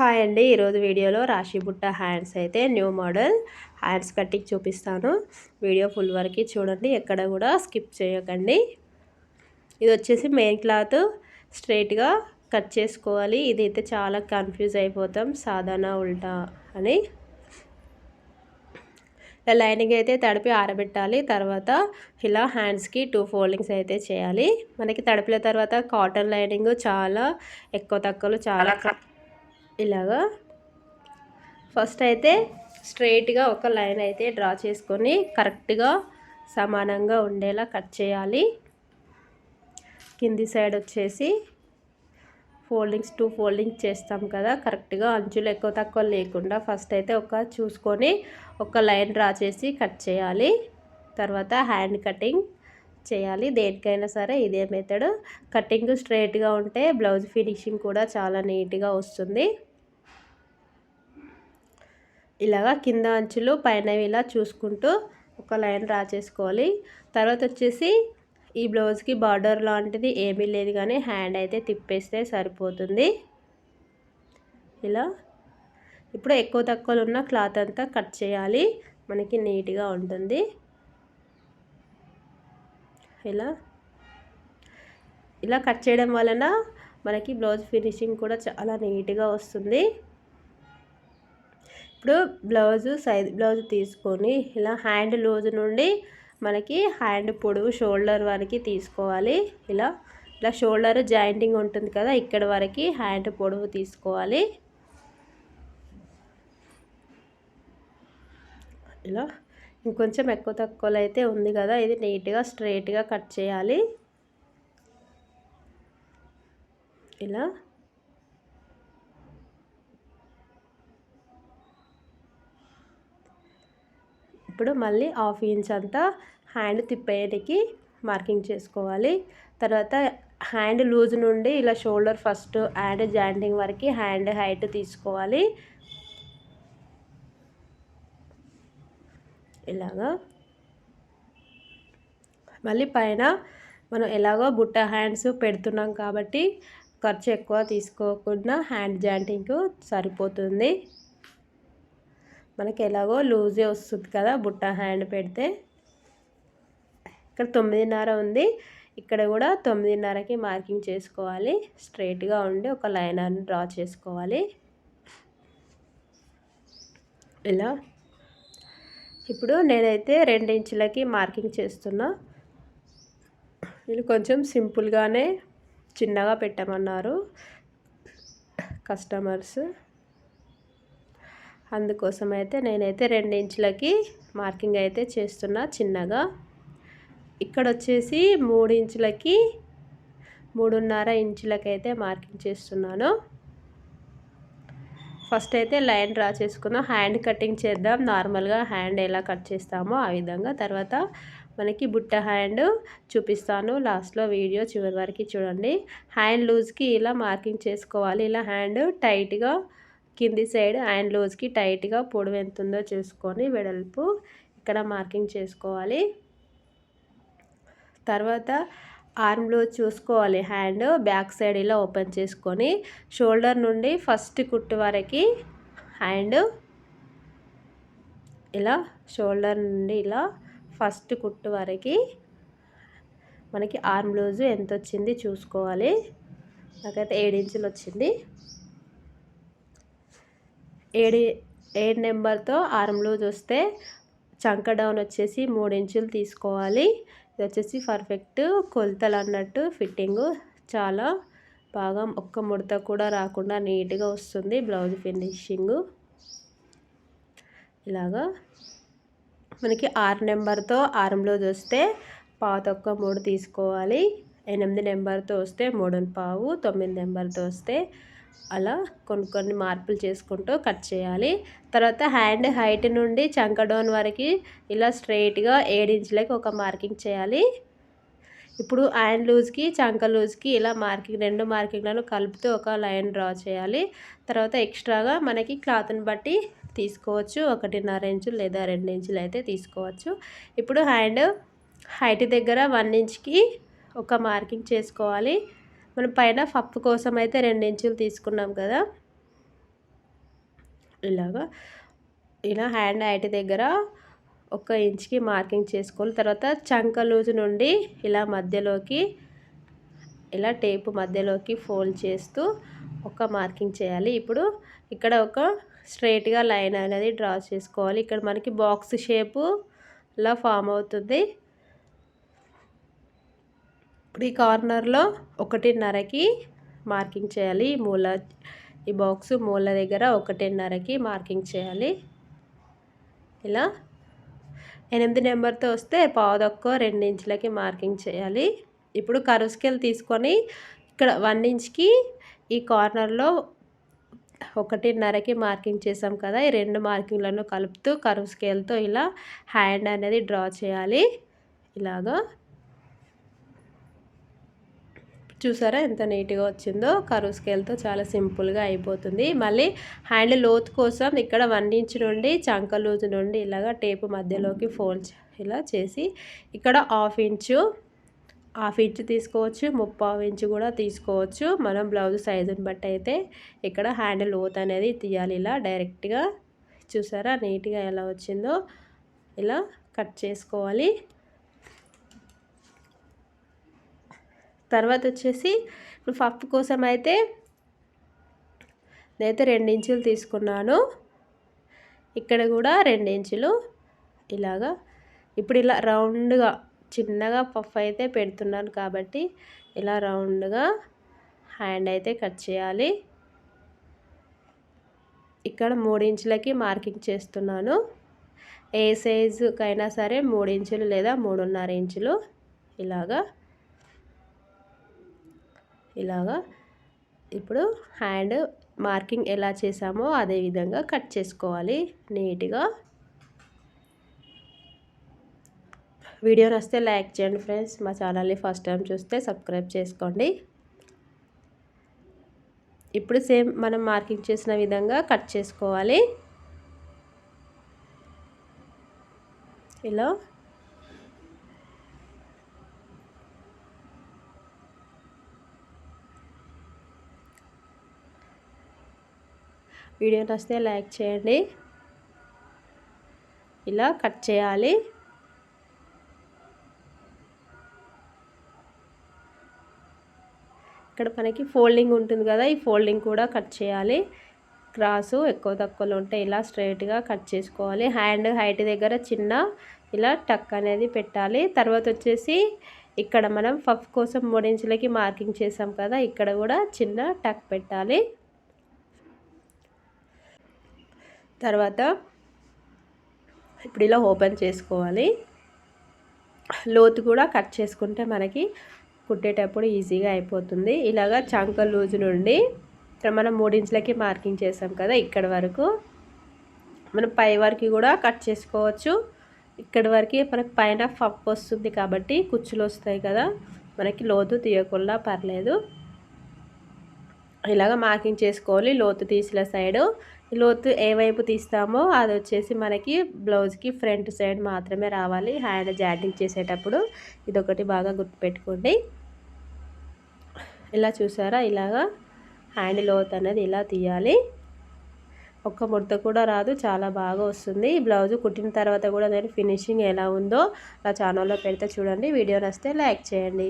Hi అండి. ఈరోజు వీడియోలో రాశి బుట్ట హ్యాండ్స్ అయితే న్యూ మోడల్. హ్యాండ్స్ కట్టింగ్ చూపిస్తాను. వీడియో ఫుల్ వరకు చూడండి. ఎక్కడ కూడా స్కిప్ చేయకండి. ఇది వచ్చేసి మెయిన్ క్లాత్. స్ట్రైట్గా కట్ చేసుకోవాలి. ఇది అయితే చాలా కన్ఫ్యూజ్ అయిపోతాం. సాధారణ ఉల్టా అని. లైనింగ్ అయితే తడిపి ఆరబెట్టాలి. తర్వాత ఇలా హ్యాండ్స్కి టూ ఫోల్డింగ్స్ అయితే చేయాలి. మనకి తడిపిన తర్వాత కాటన్ లైనింగ్ చాలా ఎక్కువ తక్కువలు చాలా ఇలాగా. ఫస్ట్ అయితే స్ట్రైట్గా ఒక లైన్ అయితే డ్రా చేసుకొని కరెక్ట్గా సమానంగా ఉండేలా కట్ చేయాలి. కింది సైడ్ వచ్చేసి ఫోల్డింగ్స్ టూ ఫోల్డింగ్ చేస్తాం కదా కరెక్ట్గా అంచులు ఎక్కువ తక్కువ లేకుండా ఫస్ట్ అయితే ఒక చూసుకొని ఒక లైన్ డ్రా చేసి కట్ చేయాలి. తర్వాత హ్యాండ్ కటింగ్ చేయాలి. దేనికైనా సరే ఇదే మెథడ్. కటింగ్ స్ట్రైట్గా ఉంటే బ్లౌజ్ ఫినిషింగ్ కూడా చాలా నీట్గా వస్తుంది. ఇలాగా కింద అంచులు పైన ఇలా చూసుకుంటూ ఒక లైన్ డ్రా చేసుకోవాలి. తర్వాత వచ్చేసి ఈ బ్లౌజ్కి బార్డర్ లాంటిది ఏమీ లేదు కానీ హ్యాండ్ అయితే తిప్పేస్తే సరిపోతుంది. ఇలా. ఇప్పుడు ఎక్కువ తక్కువలు ఉన్న క్లాత్ అంతా కట్ చేయాలి. మనకి నీట్గా ఉంటుంది. ఇలా. ఇలా కట్ చేయడం వలన మనకి బ్లౌజ్ ఫినిషింగ్ కూడా చాలా నీట్గా వస్తుంది. ఇప్పుడు బ్లౌజు సైజ్ బ్లౌజ్ తీసుకొని ఇలా హ్యాండ్ లూజ్ నుండి మనకి హ్యాండ్ పొడవు షోల్డర్ వరకు తీసుకోవాలి. ఇలా ఇలా షోల్డర్ జాయింటింగ్ ఉంటుంది కదా ఇక్కడ వరకు హ్యాండ్ పొడవు తీసుకోవాలి. ఇలా ఇంకొంచెం ఎక్కువ తక్కువలో అయితే ఉంది కదా ఇది నీట్గా స్ట్రైట్గా కట్ చేయాలి. ఇలా ఇప్పుడు మళ్ళీ హాఫ్ ఇంచ్ అంతా హ్యాండ్ తిప్పేటికి మార్కింగ్ చేసుకోవాలి. తర్వాత హ్యాండ్ లూజ్ నుండి ఇలా షోల్డర్ ఫస్ట్ హ్యాండ్ జాయింటింగ్ వరకు హ్యాండ్ హైట్ తీసుకోవాలి. ఇలాగా. మళ్ళీ పైన మనం ఎలాగో బుట్ట హ్యాండ్స్ పెడుతున్నాం కాబట్టి ఖర్చు ఎక్కువ తీసుకోకుండా హ్యాండ్ జాయింటింగ్ సరిపోతుంది. మనకి ఎలాగో లూజే వస్తుంది కదా బుట్ట హ్యాండ్ పెడితే. ఇక్కడ తొమ్మిదిన్నర ఉంది. ఇక్కడ కూడా తొమ్మిదిన్నరకి మార్కింగ్ చేసుకోవాలి. స్ట్రైట్గా ఉండి ఒక లైన్ డ్రా చేసుకోవాలి. ఇలా. ఇప్పుడు నేనైతే రెండు ఇంచులకి మార్కింగ్ చేస్తున్నా. వీళ్ళు కొంచెం సింపుల్గానే చిన్నగా పెట్టమన్నారు కస్టమర్స్. అందుకోసం అయితే నేనైతే రెండు ఇంచులకి మార్కింగ్ అయితే చేస్తున్నా చిన్నగా. ఇక్కడ వచ్చేసి మూడు ఇంచులకి మూడున్నర ఇంచులకైతే మార్కింగ్ చేస్తున్నాను. ఫస్ట్ అయితే లైన్ డ్రా చేసుకుందాం. హ్యాండ్ కటింగ్ చేద్దాం. నార్మల్గా హ్యాండ్ ఎలా కట్ చేస్తామో ఆ విధంగా. తర్వాత మనకి బుట్ట హ్యాండ్ చూపిస్తాను. లాస్ట్లో వీడియో చివరి వరకు చూడండి. హ్యాండ్ లూజ్కి ఇలా మార్కింగ్ చేసుకోవాలి. ఇలా హ్యాండ్ టైట్గా కింది సైడ్ అండ్ లూజ్కి టైట్గా పొడవు ఎంత ఉందో చూసుకొని వెడల్పు ఇక్కడ మార్కింగ్ చేసుకోవాలి. తర్వాత ఆర్మ్లో చూసుకోవాలి. హ్యాండ్ బ్యాక్ సైడ్ ఇలా ఓపెన్ చేసుకొని షోల్డర్ నుండి ఫస్ట్ కుట్టు వరకు హ్యాండ్ ఇలా షోల్డర్ నుండి ఇలా ఫస్ట్ కుట్టు వరకు మనకి ఆర్మ్ లూజు ఎంత వచ్చింది చూసుకోవాలి. నాకైతే ఏడు ఇంచులు వచ్చింది. ఏడు ఏడు నెంబర్తో ఆర్మ్ లూజ్ వస్తే చంక డౌన్ వచ్చేసి మూడు ఇంచులు తీసుకోవాలి. ఇది వచ్చేసి పర్ఫెక్ట్ కొలతలు అన్నట్టు ఫిట్టింగ్ చాలా బాగా ఒక్క ముడత కూడా రాకుండా నీట్గా వస్తుంది బ్లౌజ్ ఫినిషింగ్. ఇలాగా మనకి ఆరు నెంబర్తో ఆరం బ్లౌజ్ వస్తే పాత ఒక్క మూడు తీసుకోవాలి. ఎనిమిది నెంబర్తో వస్తే మూడు పావు తొమ్మిది నెంబర్తో వస్తే అలా కొన్ని కొన్ని మార్పులు చేసుకుంటూ కట్ చేయాలి. తర్వాత హ్యాండ్ హైట్ నుండి చంకడోన్ వరకు ఇలా స్ట్రైట్గా ఇంచులకి ఒక మార్కింగ్ చేయాలి. ఇప్పుడు హ్యాండ్ లూజ్కి చంక లూజ్కి ఇలా మార్కింగ్ రెండు మార్కింగ్లను కలుపుతూ ఒక లైన్ డ్రా చేయాలి. తర్వాత ఎక్స్ట్రాగా మనకి క్లాత్ని బట్టి తీసుకోవచ్చు. ఒకటిన్నర ఇంచులు లేదా రెండు ఇంచులు అయితే తీసుకోవచ్చు. ఇప్పుడు హ్యాండ్ హైట్ దగ్గర వన్ ఇంచ్కి ఒక మార్కింగ్ చేసుకోవాలి. మనం పైన పప్పు కోసం అయితే రెండు ఇంచులు తీసుకున్నాం కదా. ఇలాగా ఇలా హ్యాండ్ హైట్ దగ్గర ఒక ఇంచ్కి మార్కింగ్ చేసుకోవాలి. తర్వాత చంక లూజు నుండి ఇలా మధ్యలోకి ఇలా టేపు మధ్యలోకి ఫోల్డ్ చేస్తూ ఒక మార్కింగ్ చేయాలి. ఇప్పుడు ఇక్కడ ఒక స్ట్రైట్గా లైన్ అనేది డ్రా చేసుకోవాలి. ఇక్కడ మనకి బాక్స్ షేపు ఇలా ఫామ్ అవుతుంది. ఇప్పుడు ఈ కార్నర్లో ఒకటిన్నరకి మార్కింగ్ చేయాలి. మూల ఈ బాక్స్ మూల దగ్గర ఒకటిన్నరకి మార్కింగ్ చేయాలి. ఇలా ఎనిమిది నెంబర్తో వస్తే పావుదొక్కో రెండు ఇంచులకి మార్కింగ్ చేయాలి. ఇప్పుడు కరువు స్కేల్ తీసుకొని ఇక్కడ వన్ ఇంచ్కి ఈ కార్నర్లో ఒకటిన్నరకి మార్కింగ్ చేసాం కదా ఈ రెండు మార్కింగ్లను కలుపుతూ కరువు స్కేల్తో ఇలా హ్యాండ్ అనేది డ్రా చేయాలి. ఇలాగా చూసారా ఎంత నీట్గా వచ్చిందో? కరువు స్కేల్తో చాలా సింపుల్గా అయిపోతుంది. మళ్ళీ హ్యాండ్ లోత్ కోసం ఇక్కడ వన్ ఇంచ్ నుండి చంక లూజు నుండి ఇలాగ టేపు మధ్యలోకి ఫోల్డ్ ఇలా చేసి ఇక్కడ హాఫ్ ఇంచు హాఫ్ ఇంచ్ తీసుకోవచ్చు ముప్పావు ఇంచు కూడా తీసుకోవచ్చు. మనం బ్లౌజ్ సైజుని బట్టి అయితే ఇక్కడ హ్యాండ్ లోత్ అనేది తీయాలి. ఇలా డైరెక్ట్గా చూసారా నీట్గా ఎలా వచ్చిందో? ఇలా కట్ చేసుకోవాలి. తర్వాత వచ్చేసి ఇప్పుడు పప్పు కోసం అయితే నేనైతే రెండు ఇంచులు తీసుకున్నాను. ఇక్కడ కూడా రెండు ఇంచులు ఇలాగా ఇప్పుడు ఇలా రౌండ్గా చిన్నగా పఫ్ అయితే పెడుతున్నాను కాబట్టి ఇలా రౌండ్గా హ్యాండ్ అయితే కట్ చేయాలి. ఇక్కడ మూడించులకి మార్కింగ్ చేస్తున్నాను. ఏ సైజుకైనా సరే మూడు ఇంచులు లేదా మూడున్నర ఇంచులు ఇలాగా ఇలాగా ఇప్పుడు హ్యాండ్ మార్కింగ్ ఎలా చేసామో అదే విధంగా కట్ చేసుకోవాలి నీట్గా. వీడియో నస్తే లైక్ చేయండి ఫ్రెండ్స్. మా ఛానల్ని ఫస్ట్ టైం చూస్తే సబ్స్క్రైబ్ చేసుకోండి. ఇప్పుడు సేమ్ మనం మార్కింగ్ చేసిన విధంగా కట్ చేసుకోవాలి. ఇలా వీడియో నచ్చితే లైక్ చేయండి. ఇలా కట్ చేయాలి. ఇక్కడ మనకి ఫోల్డింగ్ ఉంటుంది కదా ఈ ఫోల్డింగ్ కూడా కట్ చేయాలి. క్రాసు ఎక్కువ తక్కువలో ఉంటే ఇలా స్ట్రైట్గా కట్ చేసుకోవాలి. హ్యాండ్ హైట్ దగ్గర చిన్న ఇలా టక్ అనేది పెట్టాలి. తర్వాత వచ్చేసి ఇక్కడ మనం ఫఫ్ కోసం మూడించులకి మార్కింగ్ చేసాం కదా ఇక్కడ కూడా చిన్న టక్ పెట్టాలి. తర్వాత ఇప్పుడు ఇలా ఓపెన్ చేసుకోవాలి. లోతు కూడా కట్ చేసుకుంటే మనకి కుట్టేటప్పుడు ఈజీగా అయిపోతుంది. ఇలాగా చంక లూజు నుండి ఇక్కడ మనం మూడించులకి మార్కింగ్ చేసాం కదా ఇక్కడ వరకు. మనం పై వరకు కూడా కట్ చేసుకోవచ్చు. ఇక్కడ వరకు మనకు పైన పప్పు వస్తుంది కాబట్టి కుచ్చులు వస్తాయి కదా మనకి లోతు తీయకుండా పర్లేదు. ఇలాగ మార్కింగ్ చేసుకోవాలి. లోతు తీసిన సైడు లోతు ఏ వైపు తీస్తామో అది వచ్చేసి మనకి బ్లౌజ్కి ఫ్రంట్ సైడ్ మాత్రమే రావాలి. హ్యాండ్ జాటింగ్ చేసేటప్పుడు ఇదొకటి బాగా గుర్తుపెట్టుకోండి. ఇలా చూసారా? ఇలాగా హ్యాండ్ లోత్ అనేది ఇలా తీయాలి. ఒక్క ముడత కూడా రాదు చాలా బాగా వస్తుంది. బ్లౌజ్ కుట్టిన తర్వాత కూడా నేను ఫినిషింగ్ ఎలా ఉందో నా ఛానల్లో పెడితే చూడండి. వీడియో నచ్చితే లైక్ చేయండి.